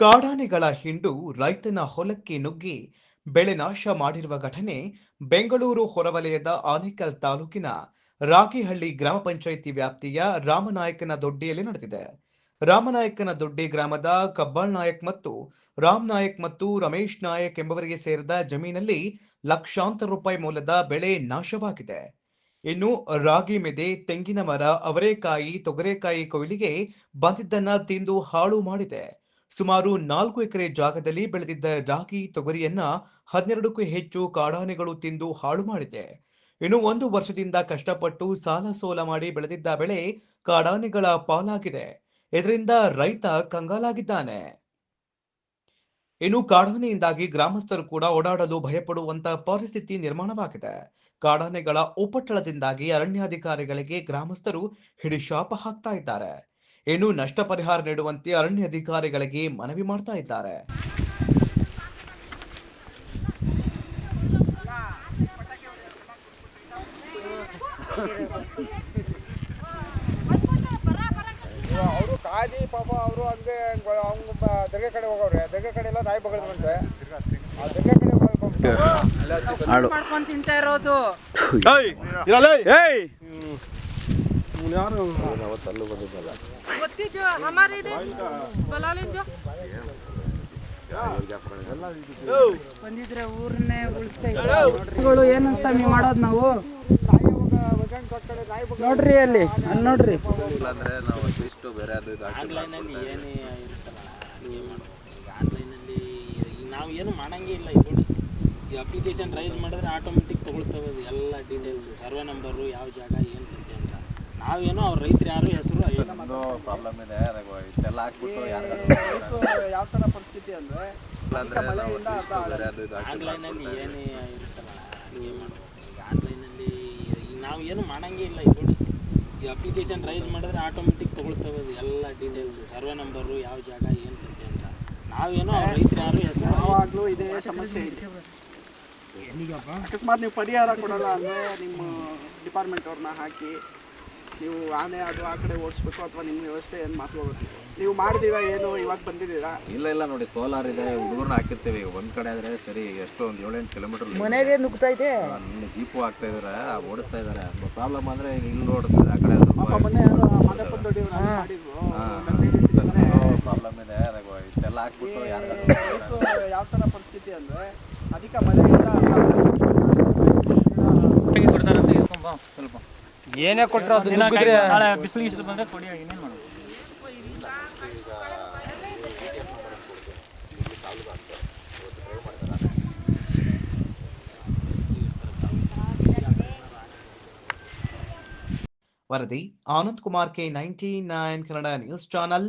ಕಾಡಾನೆಗಳ ಹಿಂಡು ರೈತನ ಹೊಲಕ್ಕೆ ನುಗ್ಗಿ ಬೆಳೆ ನಾಶ ಮಾಡಿರುವ ಘಟನೆ ಬೆಂಗಳೂರು ಹೊರವಲಯದ ಆನೇಕಲ್ ತಾಲೂಕಿನ ರಾಗಿಹಳ್ಳಿ ಗ್ರಾಮ ಪಂಚಾಯಿತಿ ವ್ಯಾಪ್ತಿಯ ರಾಮನಾಯಕನ ದೊಡ್ಡಿಯಲ್ಲಿ ನಡೆದಿದೆ. ರಾಮನಾಯಕನ ದೊಡ್ಡಿ ಗ್ರಾಮದ ಕಬ್ಬಾಳ್ ನಾಯಕ್ ಮತ್ತು ರಾಮ್ ನಾಯಕ್ ಮತ್ತು ರಮೇಶ್ ನಾಯಕ್ ಎಂಬವರಿಗೆ ಸೇರಿದ ಜಮೀನಲ್ಲಿ ಲಕ್ಷಾಂತರ ರೂಪಾಯಿ ಮೌಲ್ಯದ ಬೆಳೆ ನಾಶವಾಗಿದೆ. ಇನ್ನು ರಾಗಿ ಮೆದೆ, ತೆಂಗಿನ ಮರ, ಅವರೆಕಾಯಿ, ತೊಗರೆಕಾಯಿ ಕೊಯ್ಲಿಗೆ ಬಂದಿದ್ದನ್ನ ತಿಂದು ಹಾಳು ಮಾಡಿದೆ. ಸುಮಾರು ನಾಲ್ಕು ಎಕರೆ ಜಾಗದಲ್ಲಿ ಬೆಳೆದಿದ್ದ ರಾಗಿ ತೊಗರಿಯನ್ನ ಹನ್ನೆರಡಕ್ಕೂ ಹೆಚ್ಚು ಕಾಡಾನೆಗಳು ತಿಂದು ಹಾಳು ಮಾಡಿದೆ. ಇನ್ನು ಒಂದು ವರ್ಷದಿಂದ ಕಷ್ಟಪಟ್ಟು ಸಾಲ ಸೋಲ ಮಾಡಿ ಬೆಳೆದಿದ್ದ ಬೆಳೆ ಕಾಡಾನೆಗಳ ಪಾಲಾಗಿದೆ. ಇದರಿಂದ ರೈತ ಕಂಗಾಲಾಗಿದ್ದಾನೆ. ಇನ್ನು ಕಾಡಾನೆಯಿಂದಾಗಿ ಗ್ರಾಮಸ್ಥರು ಕೂಡ ಓಡಾಡಲು ಭಯಪಡುವಂತ ಪರಿಸ್ಥಿತಿ ನಿರ್ಮಾಣವಾಗಿದೆ. ಕಾಡಾನೆಗಳ ಉಪಟಳದಿಂದಾಗಿ ಅರಣ್ಯಾಧಿಕಾರಿಗಳಿಗೆ ಗ್ರಾಮಸ್ಥರು ಹಿಡಿಶಾಪ ಹಾಕ್ತಾ ಇದ್ದಾರೆ. ಇನ್ನು ನಷ್ಟ ಪರಿಹಾರ ನೀಡುವಂತೆ ಅರಣ್ಯಾಧಿಕಾರಿಗಳಿಗೆ ಮನವಿ ಮಾಡ್ತಾ ಇದ್ದಾರೆ. ಅವರು ಕಾದಿ ಪಾಪ ಅವರು ಹಂಗೆ ಅವ್ನು ದರ್ಗೆ ಕಡೆ ಹೋಗವ್ರೆ. ದರ್ಗೆ ಕಡೆ ಎಲ್ಲ ನಾಯಿ ಬಗಳದಂತೆ ಆ ದರ್ಗೆ ಕಡೆ ಮಾಡ್ಕೊಂಡ್ ತಿಂತಾ ಇರೋದು. ಬಂದಿದ್ರೆ ಊರನ್ನೇ ಉಳಿಸ್ತಾ ಏನಂತ ಸ್ವಾಮಿ ಮಾಡೋದು ನಾವು? ನೋಡ್ರಿ ಅಲ್ಲಿ ಅಲ್ಲಿ ನೋಡ್ರಿ. ಅಂದ್ರೆ ನಾವು ಆನ್ಲೈನಲ್ಲಿ ಈಗ ನಾವು ಏನು ಮಾಡಂಗೆ ಇಲ್ಲ ಇದು ಈ ಅಪ್ಲಿಕೇಶನ್ ರೈಸ್ ಮಾಡಿದ್ರೆ ಆಟೋಮೆಟಿಕ್ ತೊಗೊಳ್ತವೆ ಎಲ್ಲ ಡೀಟೇಲ್ಸ್ ಸರ್ವೆ ನಂಬರು ಯಾವ ಜಾಗ ಏನು ನಾವೇನೋ ಅವ್ರ ರೈತರು ಯಾರು ಹೆಸರು ಒಂದು ಪ್ರಾಬ್ಲಮ್ ಇದೆ ಇಷ್ಟೆಲ್ಲ ಹಾಕ್ಬಿಟ್ಟು ಯಾರಿಗಾದ್ರು ಯಾವ ಥರ ಪರಿಸ್ಥಿತಿ ಅಂದರೆ? ಆನ್ಲೈನಲ್ಲಿ ಏನು ಇರುತ್ತಲ್ಲ ಹಂಗೆ ಮಾಡ್ಬೋದು ಈಗ ಆನ್ಲೈನಲ್ಲಿ ನಾವು ಏನು ಮಾಡಂಗೇ ಇಲ್ಲ ಈಗ ಈ ಅಪ್ಲಿಕೇಶನ್ ರೈಸ್ ಮಾಡಿದ್ರೆ ಆಟೋಮೆಟಿಕ್ ತೊಗೊಳ್ತವೆ ಎಲ್ಲ ಡೀಟೇಲ್ಸ್ ಸರ್ವೆ ನಂಬರು ಯಾವ ಜಾಗ ಏನು ಕತೆ ಅಂತ. ನಾವೇನೋ ಅವ್ರ ರೈತರು ಯಾರು ಹೆಸರು ಯಾವಾಗಲೂ ಇದೇ ಸಮಸ್ಯೆ ಇದೆ. ಅಕಸ್ಮಾತ್ ನೀವು ಪರಿಹಾರ ಕೊಡಲ್ಲ ಅಂದ್ರೆ ನಿಮ್ಮ ಡಿಪಾರ್ಟ್ಮೆಂಟ್ ಅವ್ರನ್ನ ಹಾಕಿ ನೀವು ಆನೆ ಅದು ಆ ಕಡೆ ಓಡಿಸ್ಬೇಕು ಅಥವಾ ನಿಮ್ಮ ವ್ಯವಸ್ಥೆ ಏನು ಮಾತುಕೋಬೇಕು ನೀವು ಮಾಡಿದೀರಾ ಏನು ಇವಾಗ ಬಂದಿದ್ದೀರಾ? ಇಲ್ಲ ಇಲ್ಲ ನೋಡಿ ಸೋಲಾರ್ ಇದೆ ಹುಡುಗರನ್ನ ಹಾಕಿರ್ತೀವಿ. ಈಗ ಒಂದ್ ಕಡೆ ಆದ್ರೆ ಸರಿ ಎಷ್ಟು ಒಂದ್ ಏಳೆಂಟು ಕಿಲೋಮೀಟರ್ ಮನೆಗೆ ನುಗ್ತಾ ಇದೆ? ಜೀಪು ಹಾಕ್ತಾ ಇದಾರೆ ಓಡಿಸ್ತಾ ಇದಾರೆ. ಪ್ರಾಬ್ಲಮ್ ಅಂದ್ರೆ ಇಲ್ಲಿ ಓಡಿಸ್ತಾರೆ ಆ ಕಡೆ ಪ್ರಾಬ್ಲಮ್ ಇದೆ ಇಷ್ಟೆಲ್ಲ ಹಾಕ್ಬಿಟ್ಟು ಯಾವ ತರ ಪರಿಸ್ಥಿತಿ ಅಂದ್ರೆ ಅಧಿಕ ಮಳೆಯಿಂದ ಏನೇ ಕೊಟ್ಟರು ಅದು ನಾಳೆ ಬಿಸಿಲು ಗಿಸಿಲು ಬಂದರೆ ಕೊಡಿ ಇನ್ನೇನು ಮಾಡೋದು ವರದಿ Anand Kumar K ninety nine Kannada news channel